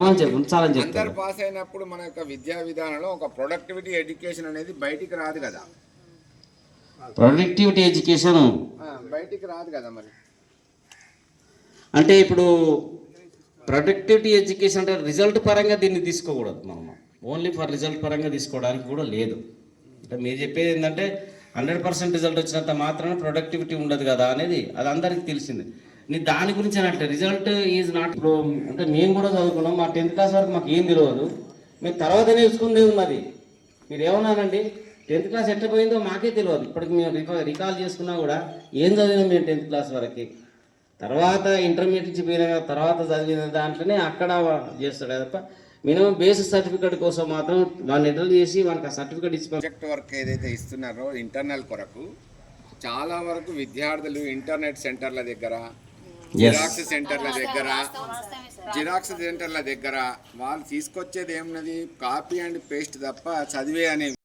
చాలా అందరు పాస్ అయినప్పుడు మన యొక్క విద్యా విధానంలో ఒక ప్రొడక్టివిటీ ఎడ్యుకేషన్ అనేది బయటికి రాదు కదా. Productivity education? బయటికి రాదు కదా మరి. అంటే ఇప్పుడు ప్రొడక్టివిటీ ఎడ్యుకేషన్ అంటే రిజల్ట్ పరంగా దీన్ని తీసుకోకూడదు మనం. ఓన్లీ ఫర్ రిజల్ట్ పరంగా తీసుకోవడానికి కూడా లేదు. అంటే మీరు చెప్పేది ఏంటంటే హండ్రెడ్ పర్సెంట్ రిజల్ట్ వచ్చినంత మాత్రాన ప్రొడక్టివిటీ ఉండదు కదా అనేది అది అందరికీ తెలిసింది. నీ దాని గురించి అంటే రిజల్ట్ ఈజ్ నాట్ ఇప్పుడు అంటే మేము కూడా చదువుకున్నాం మా టెన్త్ క్లాస్ వరకు మాకు ఏం తెలియదు. మేము తర్వాత నేర్చుకుందే ఉన్నది మీరు? ఏమన్నానండి టెన్త్ క్లాస్ ఎట్లా పోయిందో మాకే తెలియదు. ఇప్పటికి మేము రికా రికాల్ చేసుకున్నా కూడా ఏం చదివినాం మేము టెన్త్ క్లాస్ వరకు? తర్వాత ఇంటర్మీడియట్ నుంచి పోయిన తర్వాత చదివిన దాంట్లోనే అక్కడ చేస్తాడు తప్ప మినిమం బేసిక్ సర్టిఫికేట్ కోసం మాత్రం వాడిని ఎంటర్ చేసి వానికి ఆ సర్టిఫికేట్ ఇచ్చి ప్రాజెక్ట్ వర్క్ ఏదైతే ఇస్తున్నారో ఇంటర్నల్ కొరకు చాలా వరకు విద్యార్థులు ఇంటర్నెట్ సెంటర్ల దగ్గర జిరాక్స్ సెంటర్ల దగ్గర జిరాక్స్ సెంటర్ల దగ్గర వాళ్ళు తీసుకొచ్చేది ఏమున్నది? కాపీ అండ్ పేస్ట్ తప్ప చదివే అనే